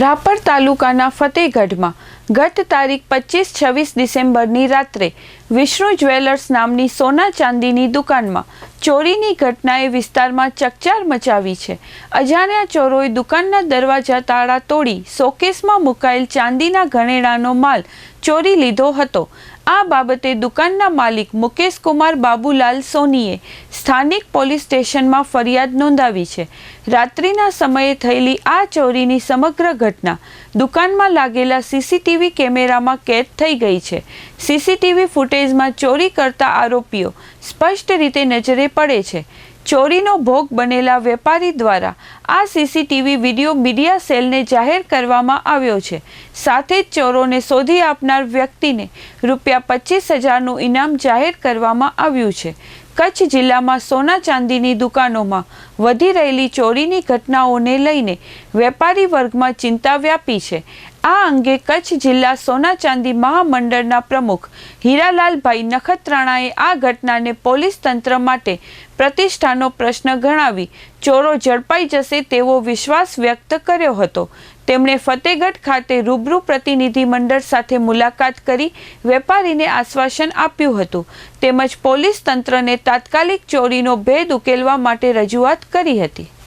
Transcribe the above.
રાપર તાલુકાના ફતેહગઢમાં ગત તારીખ પચીસ છવ્વીસ ડિસેમ્બરની રાત્રે વિષ્ણુ જ્વેલર્સ નામની સોના ચાંદીની દુકાનમાં ચોરીની ઘટનાએ વિસ્તારમાં ચકચાર મચાવી છે. અજાણ્યા ચોરોએ દુકાનના દરવાજા તાળા તોડી શોકેસમાં મુકાયેલ ચાંદીના ઘરેણાનો માલ ચોરી લીધો હતો. આ બાબતે દુકાનના માલિક મુકેશ કુમાર બાબુલાલ સોનીએ સ્થાનિક પોલીસ સ્ટેશનમાં ફરિયાદ નોંધાવી છે. રાત્રિના સમયે થયેલી આ ચોરીની સમગ્ર ઘટના દુકાનમાં લાગેલા સીસીટીવી કેમેરામાં કેદ થઈ ગઈ છે. સીસીટીવી ફૂટેજમાં ચોરી કરતા આરોપીઓ સ્પષ્ટ રીતે નજરે પડે છે. ચોરીનો ભોગ બનેલા વેપારી દ્વારા આ સીસીટીવી વીડિયો મીડિયા સેલને જાહેર કરવામાં આવ્યો છે. સાથે જ ચોરોને શોધી આપનાર વ્યક્તિને રૂપિયા પચીસ હજારનું ઇનામ જાહેર કરવામાં આવ્યું છે. કચ્છ જિલ્લામાં સોના ચાંદીની દુકાનોમાં વધી રહેલી ચોરીની ઘટનાઓને લઈને વેપારી વર્ગમાં ચિંતા વ્યાપી છે. આ અંગે કચ્છ જિલ્લા સોના ચાંદી મહામંડળના પ્રમુખ હીરાલાલભાઈ નખત્રાણાએ આ ઘટનાને પોલીસ તંત્ર માટે પ્રતિષ્ઠાનો પ્રશ્ન ગણાવી ચોરો ઝડપાઈ જશે તેવો વિશ્વાસ વ્યક્ત કર્યો હતો. તેમણે ફતેગઢ ખાતે રૂબરૂ પ્રતિનિધિ મંડળ સાથે મુલાકાત કરી વેપારીને આશ્વાસન આપ્યું હતું. તેમજ પોલીસ તંત્રને તાત્કાલિક ચોરીનો ભેદ ઉકેલવા માટે રજૂઆત કરી હતી.